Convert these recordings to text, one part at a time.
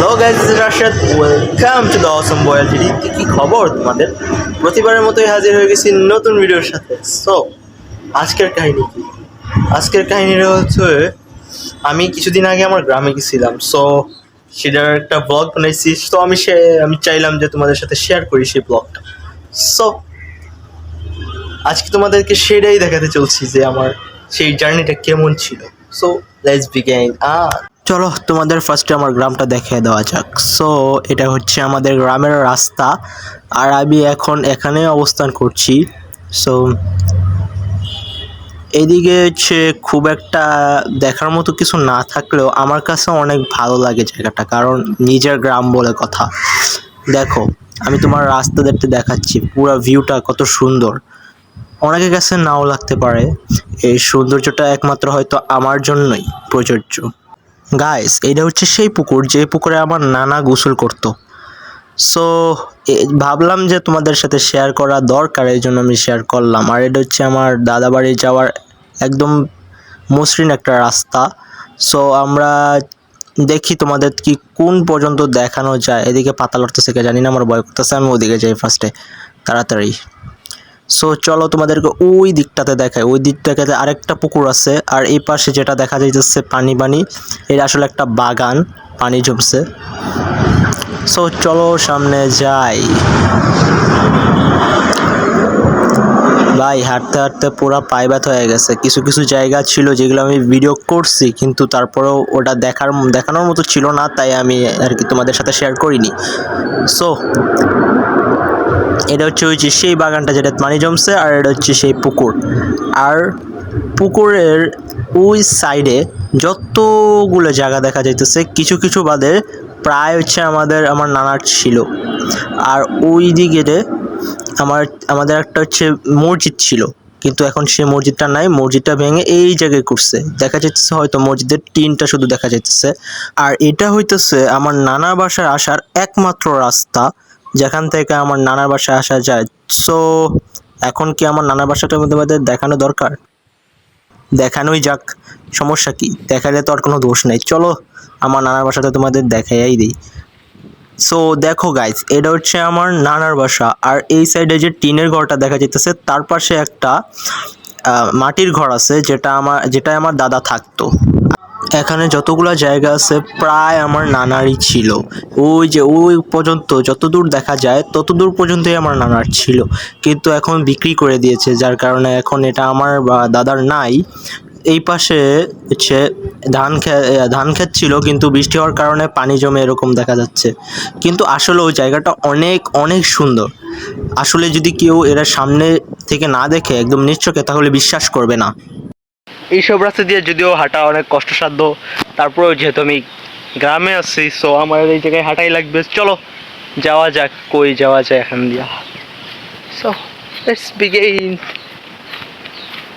Hello guys Rashed. Welcome to the awesome boil টিডি কি খবর তোমাদের? প্রতিবারের মতোই হাজির হয়ে গেছি নতুন ভিডিওর সাথে। সো আজকের কাহিনী কি? আজকের কাহিনীটা হচ্ছে, আমি কিছুদিন আগে আমার গ্রামে গেছিলাম। সো সেটার একটা ব্লগ বানাইছি। তো আমি সে, আমি চাইলাম যে তোমাদের সাথে শেয়ার করি সেই ব্লগটা সো আজকে তোমাদেরকে সেটাই দেখাতে চলছি যে আমার সেই জার্নিটা কেমন ছিল। সো লেটস বিগেইন আর চলো তোমাদের ফার্স্টে আমার গ্রামটা দেখিয়ে দেওয়া যাক। সো এটা হচ্ছে আমাদের গ্রামের রাস্তা। আর আমি এখন এখানে অবস্থান করছি। সো এদিকে হচ্ছে খুব একটা দেখার মতো কিছু না থাকলেও আমার কাছে অনেক ভালো লাগে জায়গাটা, কারণ নিজের গ্রাম বলে কথা। দেখো, আমি তোমার রাস্তা দেখতে দেখাচ্ছি, পুরো ভিউটা কত সুন্দর। অনেকের কাছে নাও লাগতে পারে, এই সৌন্দর্যটা একমাত্র হয়তো আমার জন্যই প্রযোজ্য। গাইস এটা হচ্ছে সেই পুকুর যে পুকুরে আমার নানা গোসল করতো। সো ভাবলাম যে তোমাদের সাথে শেয়ার করা দরকার, এই জন্য আমি শেয়ার করলাম। আর এটা হচ্ছে আমার দাদা বাড়ি যাওয়ার একদম মসৃণ একটা রাস্তা। সো আমরা দেখি তোমাদের কি, কোন পর্যন্ত দেখানো যায়। এদিকে পাতা লড়তেছে কে জানি না, আমার ভয় করতেছে, আমি ওদিকে যাই ফার্স্টে তাড়াতাড়ি। সো চলো তোমাদেরকে ওই দিকটাতে দেখায় ওই দিকটাতে আরেকটা পুকুর আছে, আর এই পাশে যেটা দেখা যাইতেছে পানি পানি এটা আসলে একটা বাগান, পানি জমছে। সো চলো সামনে যাই। ভাই, হাঁটতে হাঁটতে পুরো পায়ে ব্যথা হয়ে গেছে। কিছু কিছু জায়গা ছিল যেগুলো আমি ভিডিও করছি, কিন্তু তারপরেও ওটা দেখার, দেখানোর মতো ছিল না, তাই আমি আর কি তোমাদের সাথে শেয়ার করিনি। সো এটা হচ্ছে ওই যে সেই বাগানটা যেটা পানি জমছে, আর এটা হচ্ছে সেই পুকুর। আর পুকুরের ওই সাইডে যতগুলো জায়গা দেখা যাইতেছে, কিছু কিছু বাদে প্রায় হচ্ছে আমাদের, আমার নানার ছিল। আর ওই দিকে আমার, আমাদের একটা হচ্ছে মসজিদ ছিল। কিন্তু এখন সে মসজিদটা নাই, মসজিদটা ভেঙে এই জায়গায় করছে। দেখা যাচ্ছে হয়তো মসজিদের টিনটা শুধু দেখা যাচ্ছে আর এটা হইতেছে আমার নানা বাসায় আসার একমাত্র রাস্তা যেখান থেকে আমার নানার বাসায় আসা যায়। সো এখন কি আমার নানার বাসাটা তোমাদের দেখানো দরকার? দেখানোই যাক, সমস্যা কি? দেখালে তো আর কোনো দোষ নেই। চলো, আমার নানার বাসাটা তোমাদের দেখাই দিই। সো দেখো গাইজ এটা হচ্ছে আমার নানার বাসা। আর এই সাইডে যে টিনের ঘরটা দেখা যেতেছে তার পাশে একটা মাটির ঘর আছে, যেটা আমার যেটা আমার দাদা থাকতো। এখানে যতগুলো জায়গা আছে, প্রায় আমার নানারই ছিল। ওই যে, ওই পর্যন্ত যতদূর দেখা যায়, ততদূর পর্যন্তই আমার নানার ছিল। কিন্তু এখন বিক্রি করে দিয়েছে, যার কারণে এখন এটা আমার বা দাদার নাই। এই পাশে হচ্ছে ধান খে ধান ক্ষেত ছিল, কিন্তু বৃষ্টি হওয়ার কারণে পানি জমে এরকম দেখা যাচ্ছে। কিন্তু আসলে ওই জায়গাটা অনেক অনেক সুন্দর। আসলে যদি কেউ এরা সামনে থেকে না দেখে, একদম নিশ্চকে, তাহলে বিশ্বাস করবে না। এইসব রাস্তা দিয়ে যদিও হাঁটা অনেক কষ্টসাধ্য, তারপরেও যেহেতু আমি গ্রামে আছি সো আমার এই জায়গায় হাঁটাই লাগবে। চলো, যাওয়া যাক, কই যাওয়া যায় এখান দিয়া। So let's begin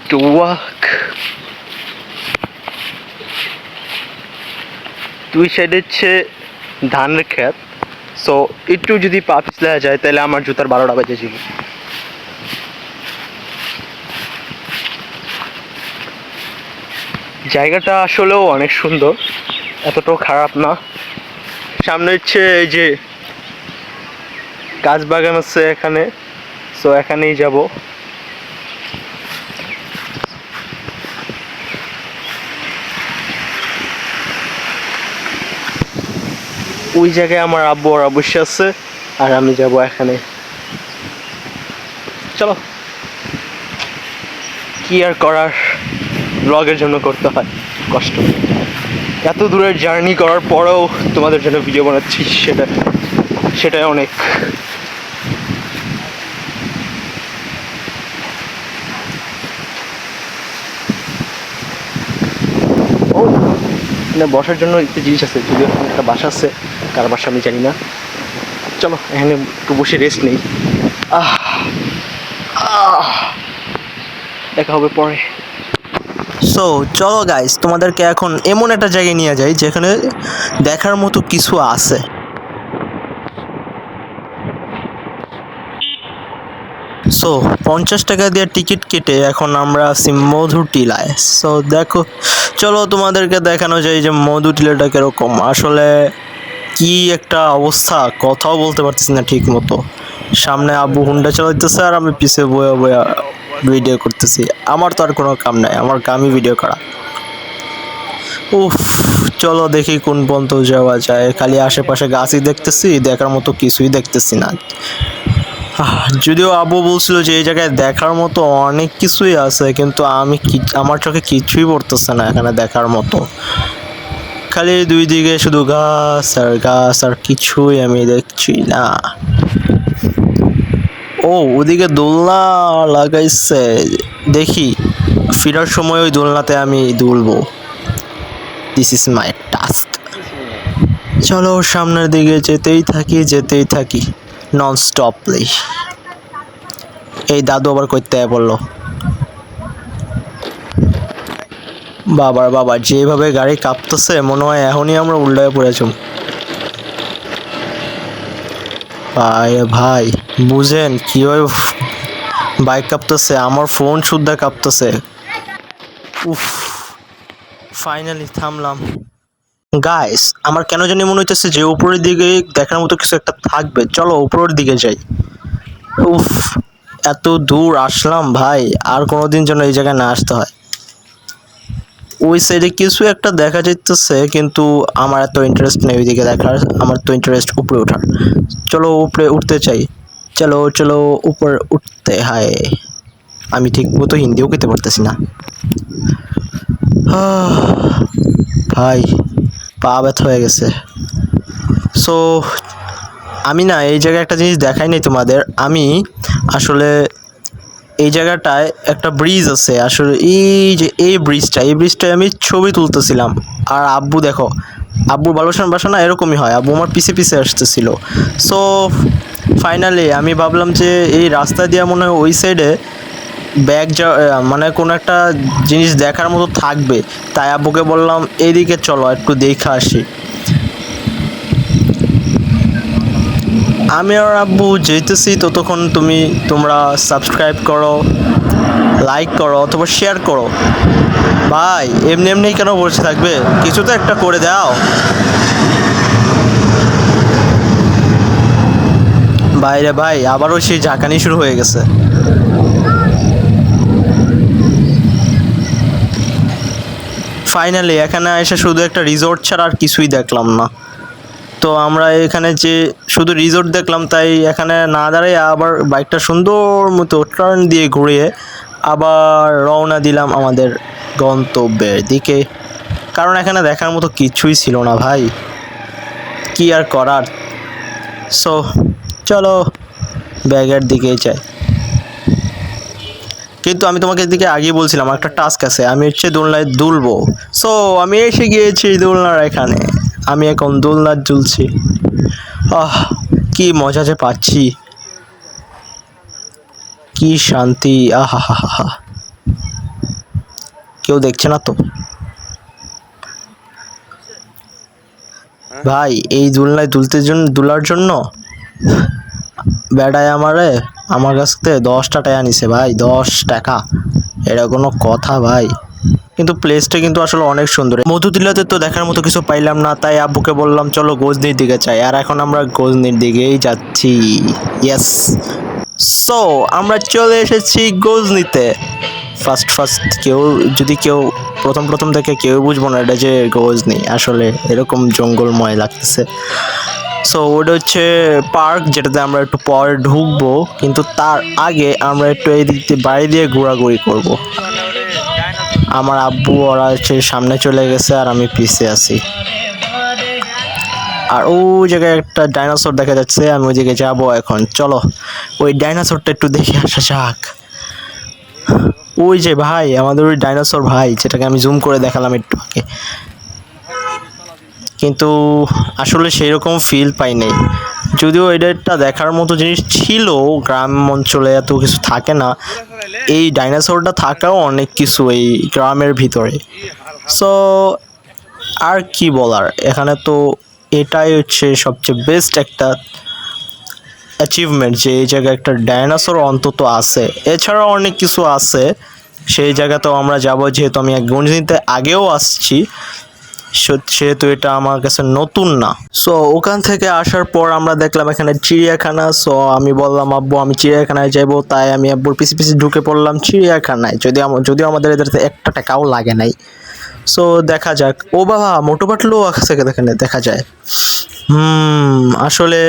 to walk দুই সাইডে হচ্ছে ধানের ক্ষেত। সো একটু যদি পা পিছলে যায়, তাহলে আমার জুতার বারোটা বাজে ছিল। জায়গাটা আসলেও অনেক সুন্দর, এতটাও খারাপ না। সামনে হচ্ছে এই যে গাছ বাগান আছে এখানে সো এখানেই যাব। ওই জায়গায় আমার আব্বু আর অবশ্যই আছে, আর আমি যাব এখানে। চলো। কি আর করার? ব্লগের জন্য করতে হয়। কষ্ট। এত দূরের জার্নি করার পরেও তোমাদের জন্য ভিডিও বানাচ্ছি, সেটা সেটাই অনেক। এখানে বসার জন্য একটু জিনিস আছে, যদিও একটা বাসা আছে, কার বাসা আমি জানি না। চলো, এখানে একটু বসে রেস্ট নেই। আহ আহ, দেখা হবে পরে। সো চলো গাইস তোমাদেরকে এখন এমন একটা জায়গায় নিয়ে যাই যেখানে দেখার মতো কিছু আছে। সো পঞ্চাশ টাকা দিয়ে টিকিট কেটে এখন আমরা আছি মধু টিলায়। সো দেখো, চলো তোমাদেরকে দেখানো যায় যে মধু টিলাটা কীরকম। আসলে কি একটা অবস্থা, কথাও বলতে পারতেছি না ঠিক মতো সামনে আব্বু হুন্ডা চালাইতেছে আর আমি পিছে বয়া বয়া ভিডিও করতেছি। আমার তো আর কোনো কাম নাই, আমার কামই ভিডিও করা। উফ, চলো দেখি কোন পর্যন্ত যাওয়া যায়। খালি আশেপাশে গাছই দেখতেছি, দেখার মতো কিছুই দেখতেছি না। যদিও আবু বলছিল যে এই জায়গায় দেখার মতো অনেক কিছুই আছে, কিন্তু আমি আমার চোখে কিছুই পড়তেছে না এখানে দেখার মতো। খালি দুই দিকে শুধু গাছ আর গাছ আর কিছুই আমি দেখছি না। ও, ওদিকে দোলনা লাগাইছে। দেখি, ফেরার সময় ওই দোলনাতে আমি দুলবো। দিস ইজ মাই টাস্ক চলো, সামনের দিকে যেতেই থাকি যেতেই থাকি। নন স্টপলি এই দাদু আবার করতে বলল? বাবার বাবা, যেভাবে গাড়ি কাঁপতেছে, মনে হয় এখনই আমরা উল্টায় পড়েছি ভাই ভাই। বুঝেন, কীভাবে বাইক কাঁপতেছে, আমার ফোন শুদ্ধা কাঁপতেছে। উফ ফাইনালি থামলাম। গাইস আমার কেন জানি মনে হইতেছে যে উপরের দিকে দেখার মতো কিছু একটা থাকবে। চলো উপরের দিকে যাই। উফ, এত দূর আসলাম ভাই, আর কোনো দিন যেন এই জায়গায় না আসতে হয়। ওই সাইডে কিছু একটা দেখা যাইতেছে, কিন্তু আমার এত ইন্টারেস্ট নেই ওইদিকে দেখার, আমার তো ইন্টারেস্ট উপরে ওঠার। চলো উপরে উঠতে চাই। চলো চলো, উপর উঠতে হায়। আমি ঠিক মতো হিন্দিও খেতে পারতেছি না। ভাই, পা ব্যথা হয়ে গেছে। সো আমি না এই জায়গায় একটা জিনিস দেখাই নাই তোমাদের। আমি আসলে এই জায়গাটায় একটা ব্রিজ আছে। আসলে এই যে এই ব্রিজটা এই ব্রিজটায় আমি ছবি তুলতেছিলাম। আর আব্বু দেখো, আব্বুর বালুসান বাসা না এরকমই হয়। আব্বু আমার পিছে পিছে আসতেছিল। সো ফাইনালি আমি ভাবলাম যে এই রাস্তা দিয়ে মনে হয় ওই সাইডে ব্যাগ যা মানে কোনো একটা জিনিস দেখার মতো থাকবে। তাই আব্বুকে বললাম, এইদিকে চলো, একটু দেখে আসি। আমি আর আব্বু যেতেছি, ততক্ষণ তুমি, তোমরা সাবস্ক্রাইব করো লাইক করো, অথবা শেয়ার করো। ভাই, এমনি এমনি কেন বসে থাকবে? কিছু তো একটা করে দাও। বাইরে ভাই, আবারও সেই ঝাঁকানি শুরু হয়ে গেছে। ফাইনালি এখানে এসে শুধু একটা রিসোর্ট ছাড়া আর কিছুই দেখলাম না। তো আমরা এখানে যে শুধু রিসোর্ট দেখলাম, তাই এখানে না দাঁড়িয়ে আবার বাইকটা সুন্দর মতো টার্ন দিয়ে ঘুরিয়ে আবার রওনা দিলাম আমাদের গন্তব্যের দিকে। কারণ এখানে দেখার মতো কিছুই ছিল না ভাই। কি আর করার? সো চলো, ব্যাগের দিকে যাই। কিন্তু আমি তোমাকে এদিকে আগে বলছিলাম একটা টাস্ক আছে, আমি হচ্ছে দোলনায় দুলবো। সো আমি এসে গিয়েছি দোলনার এখানে। আমি এখন দোলনার দুলছি। আহ, কি মজা যে পাচ্ছি। কি শান্তি আহা হা হা কেউ দেখছে না তো? ভাই, এই দোলনায় দুলতে জন্য দুলার জন্য? বেড়ায় আমারে? আমার কাছ থেকে দশটা টাকা নিছে ভাই, দশ টাকা। এটা কোনো কথা ভাই। কিন্তু প্লেসটা কিন্তু আসলে অনেক সুন্দর। মধু মধুতিলাতে তো দেখার মতো কিছু পাইলাম না, তাই আব্বুকে বললাম, চলো গজনির দিকে চাই আর এখন আমরা গজনির দিকেই যাচ্ছি। ইয়েস সো আমরা চলে এসেছি গজনিতে। ফার্স্ট ফার্স্ট কেউ, যদি কেউ, প্রথম প্রথম থেকে কেউ বুঝব না এটা যে গজনি। আসলে এরকম জঙ্গলময় লাগতেছে। সো ওটা হচ্ছে পার্ক যেটাতে আমরা একটু পরে ঢুকবো, কিন্তু তার আগে আমরা একটু এই দিক দিয়ে বাড়ি দিয়ে ঘোরাঘুরি করব। আমার আব্বু, ওরা হচ্ছে সামনে চলে গেছে আর আমি পিছে আছি। আর ও জায়গায় একটা ডাইনোসর দেখা যাচ্ছে, আমি ওই দিকে যাব এখন। চলো, ওই ডাইনোসরটা একটু দেখে আসা যাক। ওই যে ভাই, আমাদের ওই ডাইনোসর ভাই, যেটাকে আমি জুম করে দেখালাম একটু আগে। কিন্তু আসলে সেই রকম ফিল পাই নাই যদিও এটা দেখার মতো জিনিস ছিল, গ্রাম অঞ্চলে এত কিছু থাকে না। এই ডাইনোসরটা থাকাও অনেক কিছু এই গ্রামের ভিতরে। সো আর কি বলার? এখানে তো এটাই হচ্ছে সবচেয়ে বেস্ট একটা অ্যাচিভমেন্ট যে এই জায়গায় একটা ডাইনোসর অন্তত আছে। এছাড়াও অনেক কিছু আছে। সেই জায়গাতেও আমরা যাব, যেহেতু আমি গঞ্জিতে আগেও আসছি। সেহেতু এটা আমার কাছে নতুন না। সো ওখান থেকে আসার পর আমরা দেখলাম এখানে চিড়িয়াখানা। সো আমি বললাম, আব্বু, আমি চিড়িয়াখানায় যাব তাই আমি আব্বুর পিছিয়ে পিছিয়ে ঢুকে পড়লাম চিড়িয়াখানায়। যদি যদিও আমাদের এদের একটা টাকাও লাগে নাই। সো দেখা যাক। ও বাবা মোটো আছে এখানে দেখা যায়। হুম, আসলে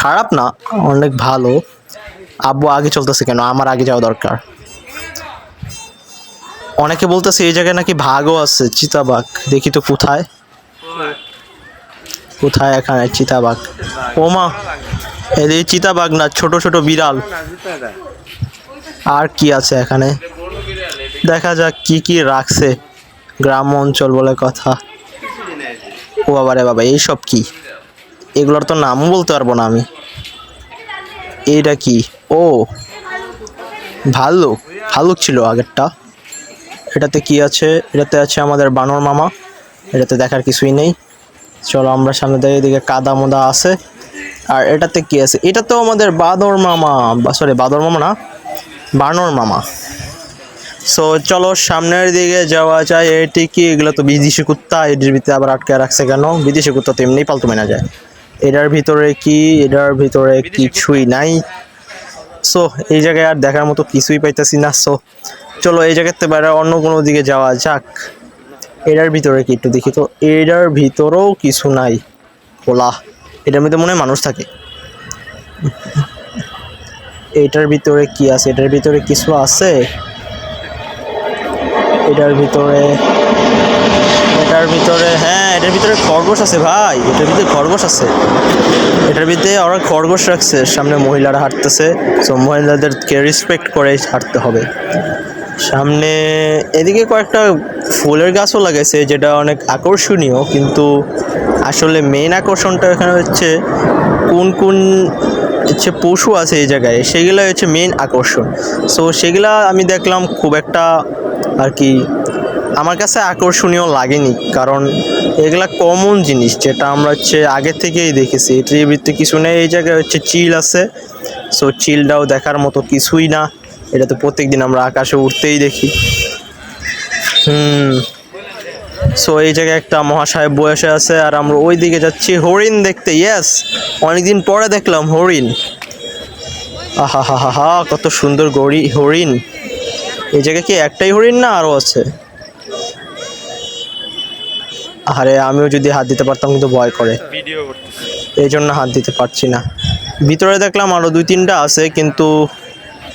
খারাপ না, অনেক ভালো। আব্বু আগে চলতেছে কেন? আমার আগে যাওয়া দরকার। অনেকে বলতেছে এই জায়গায় নাকি ভাগও আছে, চিতাবাঘ। দেখি তো কোথায়। কোথায় এখানে চিতাবাঘ? ওমা, এই চিতাবাঘ না, ছোট ছোট বিড়াল। আর কি আছে এখানে? দেখা যাক কি কি রাখছে গ্রাম অঞ্চল বলে কথা। ও বাবা রে বাবা, এইসব কি? এগুলোর তো নামও বলতে পারব না আমি। এইটা কি? ও, ভাল্লুক। ভাল্লুক ছিল আগেরটা। এটাতে কি আছে? এটাতে আছে আমাদের বানর মামা। এটাতে দেখার কিছুই নেই। চলো আমরা সামনে দিয়ে এদিকে কাদা মোদা আছে। আর এটাতে কি আছে? এটা তো আমাদের বাদর মামা। সরি বাদর মামা না বানর মামা। সো চলো সামনের দিকে যাওয়া যায়। এটি কি এগুলো তো বিদেশি কুত্তা। এটির ভিতরে আবার আটকে রাখছে কেন? বিদেশি কুত্তা তো এমনি পালতু মেনা যায়। এটার ভিতরে কি? এটার ভিতরে কিছুই নাই। সো এই জায়গায় আর দেখার মতো কিছুই পাইতেছি না। সো চলো এই জায়গাতে বাইরে অন্য কোনো দিকে যাওয়া যাক। এটার ভিতরে কি একটু দেখি তো। এটার ভিতরেও কিছু নাই। খোলা এটার মধ্যে মনে হয় মানুষ থাকে। এটার ভিতরে কি আছে? এটার ভিতরে কিছু আছে? এটার ভিতরে এটার ভিতরে হ্যাঁ এটার ভিতরে খরগোশ আছে ভাই। এটার ভিতরে খরগোশ আছে। এটার ভিতরে ওরা খরগোশ রাখছে। সামনে মহিলারা হাঁটতেছে। সো মহিলাদেরকে রেসপেক্ট করে হাঁটতে হবে। সামনে এদিকে কয়েকটা ফুলের গাছও লাগাইছে, যেটা অনেক আকর্ষণীয়, কিন্তু আসলে মেন আকর্ষণটা এখানে হচ্ছে কোন কোন হচ্ছে পশু আছে এই জায়গায়, সেগুলো হচ্ছে মেন আকর্ষণ। সো সেগুলা আমি দেখলাম খুব একটা আর কি আমার কাছে আকর্ষণীয় লাগেনি, কারণ এগুলা কমন জিনিস, যেটা আমরা হচ্ছে আগে থেকেই দেখেছি। এটির ভিত্তি কিছু নেই, এই জায়গায় হচ্ছে চিল আছে। সো চিলটাও দেখার মতো কিছুই না। এটা তো প্রত্যেকদিন আমরা আকাশে উঠতেই দেখি। হুম। সো এই জায়গায় একটা মহাশয় বয়সে আছে আর আমরা ওই দিকে যাচ্ছি হরিণ দেখতে ইয়েস অনেকদিন পরে দেখলাম হরিণ। আহা হা হা হা কত সুন্দর গড়ি হরিণ। এই জায়গায় কি একটাই হরিণ না আরও আছে? আরে আমিও যদি হাত দিতে পারতাম কিন্তু ভয় করে। এই জন্য হাত দিতে পারছি না। ভিতরে দেখলাম আরও দুই তিনটা আছে কিন্তু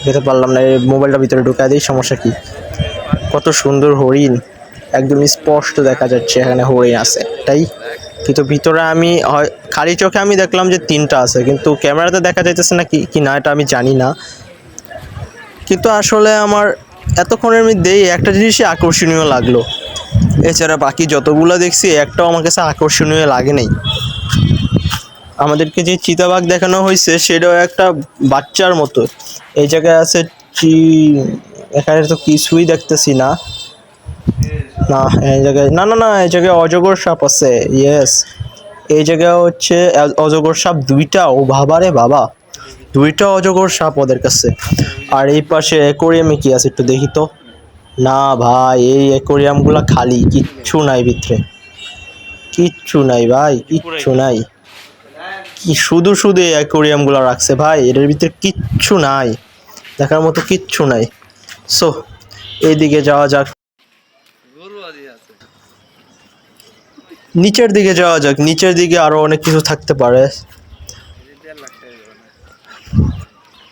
যেতে পারলাম না, এই মোবাইলটা ভিতরে ঢুকায় দিই, সমস্যা কি? কত সুন্দর হরিণ, একদম স্পষ্ট দেখা যাচ্ছে এখানে হরিণ আছে, তাই? কিন্তু ভিতরে আমি খালি চোখে আমি দেখলাম যে তিনটা আছে, কিন্তু ক্যামেরাতে দেখা যাইতেছে না কি কি না, এটা আমি জানি না। কিন্তু আসলে আমার এতক্ষণের মধ্যেই একটা জিনিসই আকর্ষণীয় লাগল। এছাড়া বাকি যতগুলো দেখছি, একটাও আমার কাছে আকর্ষণীয় লাগে নাই। আমাদেরকে যে চিতাবাঘ দেখানো হয়েছে, সেটাও একটা বাচ্চার মতো। এই জায়গায় আছে চি এখানে তো কিছুই দেখতেছি না। না, এই জায়গায়, না না না, এই জায়গায় অজগর সাপ আছে ইয়েস এই জায়গায় হচ্ছে অজগর সাপ দুইটা, ও বাবা রে বাবা। দুইটা অজগর সাপ ওদের কাছে। আর এই পাশে অ্যাকোরিয়ামে কি আছে একটু দেখি তো? না ভাই, এই অ্যাকোরিয়ামগুলো খালি, কিচ্ছু নাই ভিতরে। কিচ্ছু নাই ভাই, কিচ্ছু নাই। কি শুধু শুধু এই অ্যাকোরিয়ামগুলো রাখছে ভাই? এটার ভিতরে কিচ্ছু নাই। দেখার মতো কিচ্ছু নাই। সো এইদিকে যাওয়া যাক। নিচের দিকে যাওয়া যাক। নিচের দিকে আরও অনেক কিছু থাকতে পারে।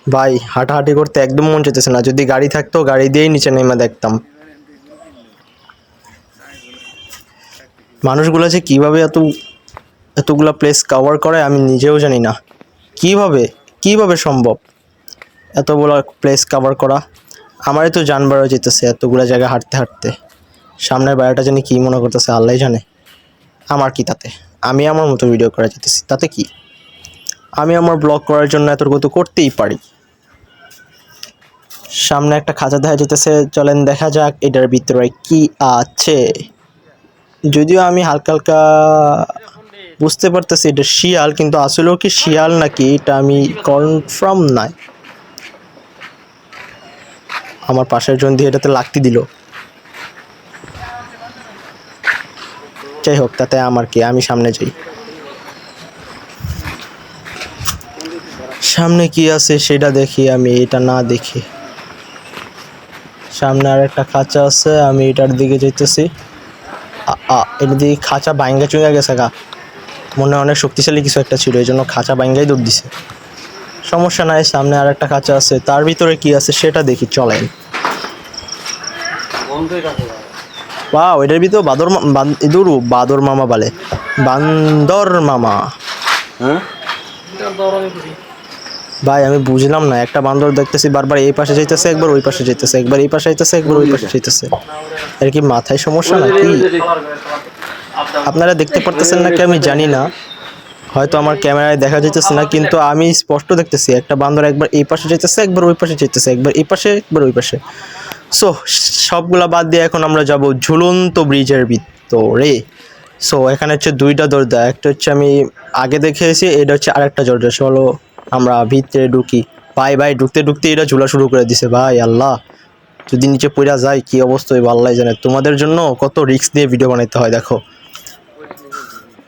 ভাই, হাঁটাহাঁটি করতে একদম মন চেতেছে না। যদি গাড়ি থাকতো, গাড়ি দিয়েই নিচে নেমে দেখতাম। মানুষগুলো যে কীভাবে এত এতগুলা প্লেস কভার করে, আমি নিজেও জানি না। কীভাবে? কীভাবে সম্ভব? এতগুলো প্লেস কভার করা। আমারই তো জানবারও যেতেছে, এতগুলো জায়গা হাঁটতে হাঁটতে। সামনের বাড়িটা জানি কী মনে করতেছে আল্লাহ জানে। আমার কি তাতে? আমি আমার মতো ভিডিও করা যেতেছি, তাতে কি? আমি আমার ব্লগ করার জন্য এতটুকু তো করতেই পারি। সামনে একটা খাঁচা দেখা যেতেছে চলেন দেখা যাক এটার ভিতরে কি আছে। যদিও আমি হালকা হালকা বুঝতে পারতেছি এটা শিয়াল, কিন্তু আসলেও কি শিয়াল নাকি? এটা আমি কনফার্ম নাই। আমার পাশের জন দিয়ে এটাতে লাগতি দিল। যাই হোক, তাতে আমার কি? আমি সামনে যাই। সামনে কি আছে সেটা দেখি, আমি এটা না দেখি। সামনে আর একটা খাঁচা আছে, আমি এটার দিকে যেতেছি এটা দিয়ে খাঁচা বাইঙ্গা চুঙ্গা গেছে গা। মনে অনেক শক্তিশালী কিছু একটা ছিল এই জন্য খাঁচা বাইঙ্গাই দৌড় দিছে। সমস্যা নাই, সামনে আর একটা খাঁচা আছে, তার ভিতরে কি আছে সেটা দেখি, চলেন। বাহ এটার ভিতরে বাদর ইঁদুর বাদর মামা বলে। বান্দর মামা। ভাই, আমি বুঝলাম না, একটা বান্দর দেখতেছি, বারবার এই পাশে যাইতেছে একবার, ওই পাশে যাইতেছে একবার, এই পাশে যাইতেছে একবার, ওই পাশে যাইতেছে। এর কি মাথায় সমস্যা নাকি? আপনারা দেখতে পারতেছেন নাকি আমি জানি না। হয়তো আমার ক্যামেরায় দেখা যাইতেছে না, কিন্তু আমি স্পষ্ট দেখতেছি, একটা বান্দর একবার এই পাশে যাইতেছে, একবার ওই পাশে যেতেছে একবার এই পাশে, একবার ওই পাশে। সো সবগুলা বাদ দিয়ে এখন আমরা যাব ঝুলন্ত ব্রিজের ভিতরে। সো এখানে হচ্ছে দুইটা দরজা, একটা হচ্ছে আমি আগে দেখেছি এটা হচ্ছে আরেকটা দরজা। চলো, আমরা ভিতরে ঢুকি। ভাই ভাই, ঢুকতে ঢুকতে এটা ঝুলা শুরু করে দিছে, ভাই আল্লাহ। যদি নিচে পড়া যায় কি অবস্থা আল্লাহ জানে। তোমাদের জন্য কত রিস্ক নিয়ে ভিডিও বানাইতে হয়, দেখো।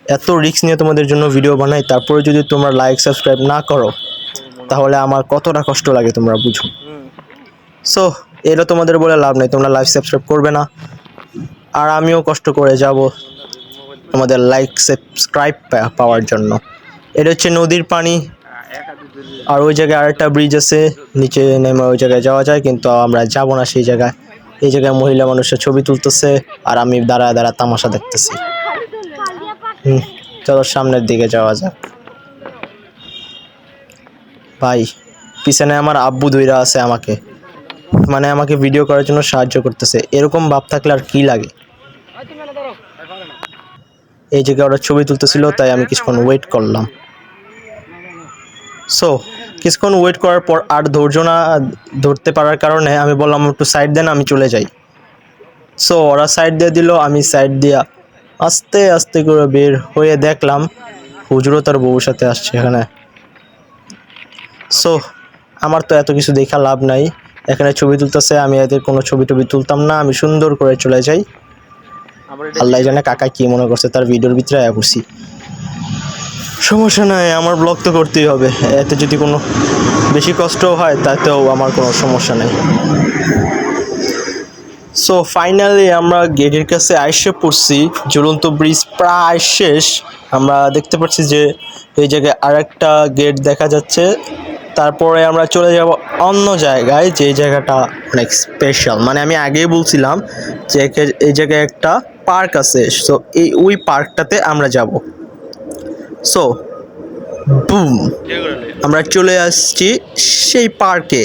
এত রিস্ক নিয়ে তোমাদের জন্য ভিডিও বানাই, তারপরে যদি তোমরা লাইক সাবস্ক্রাইব না করো, তাহলে আমার কতটা কষ্ট লাগে তোমরা বুঝো। সো এটা তোমাদের বলে লাভ নেই, তোমরা লাইক সাবস্ক্রাইব করবে না। আর আমিও কষ্ট করে যাব তোমাদের লাইক সাবস্ক্রাইব পাওয়ার জন্য। এটা হচ্ছে নদীর পানি, আর ওই জায়গায় আরেকটা ব্রিজ আছে, নিচে নেমে ওই জায়গায় যাওয়া যায়, কিন্তু আমরা যাব না সেই জায়গায়। এই জায়গায় মহিলা মানুষের ছবি তুলতেছে, আর আমি দাঁড়ায় দাঁড়া তামাশা দেখতেছি। চলো সামনের দিকে যাওয়া যাক। ভাই, পিছনে আমার আব্বু দুইরা আছে আমাকে। মানে আমাকে ভিডিও করার জন্য সাহায্য করতেছে। এরকম ভাব থাকলে আর কি লাগে? এই জায়গায় ওরা ছবি তুলতেছিল, তাই আমি কিছুক্ষণ ওয়েট করলাম। সো কিছুক্ষণ ওয়েট করার পর আর ধৈর্য না, ধরতে পারার কারণে আমি বললাম, একটু সাইড দেন, আমি চলে যাই। সো ওরা সাইড দিয়ে দিল, আমি সাইড দিয়া আস্তে আস্তে করে বের হয়ে দেখলাম হুজুরও তার বউর সাথে আসছে এখানে। সো আমার তো এত কিছু দেখা লাভ নাই। এখানে ছবি তুলতেছে আমি এদের কোনো ছবি টবি তুলতাম না আমি সুন্দর করে চলে যাই। আল্লাহ জানে কাকা কি মনে করছে তার ভিডিওর ভিতরে আয়া করছি সমস্যা নাই আমার ব্লগ তো করতেই হবে। এতে যদি কোনো বেশি কষ্ট হয় তাতেও আমার কোনো সমস্যা নেই। সো ফাইনালি আমরা গেটের কাছে আইসে পড়ছি। ঝুলন্ত ব্রিজ প্রায় শেষ। আমরা দেখতে পাচ্ছি যে এই জায়গায় আরেকটা গেট দেখা যাচ্ছে। তারপরে আমরা চলে যাব অন্য জায়গায়, যে জায়গাটা অনেক স্পেশাল মানে আমি আগেই বলছিলাম যে এই জায়গায় একটা পার্ক আছে। সো এই ওই পার্কটাতে আমরা যাব। সো বুম আমরা চলে আসছি সেই পার্কে।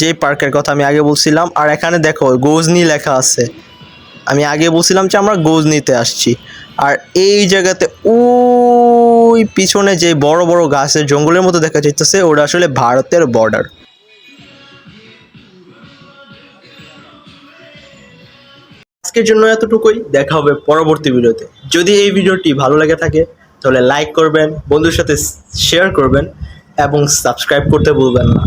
যে পার্কের কথা আমি আগে বলছিলাম, আর এখানে দেখো গোজনি লেখা আছে। আমি আগে বলছিলাম যে আমরা গোজনিতে আসছি। আর এই জায়গাতে ওই পিছনে যে বড় বড় গাছের জঙ্গলের মতো দেখা যাইতেছে, ওটা আসলে ভারতের বর্ডার আজকের জন্য এতটুকুই, দেখা হবে পরবর্তী ভিডিওতে। যদি এই ভিডিওটি ভালো লেগে থাকে, তাহলে লাইক করবেন, বন্ধুর সাথে শেয়ার করবেন, এবং সাবস্ক্রাইব করতে ভুলবেন না।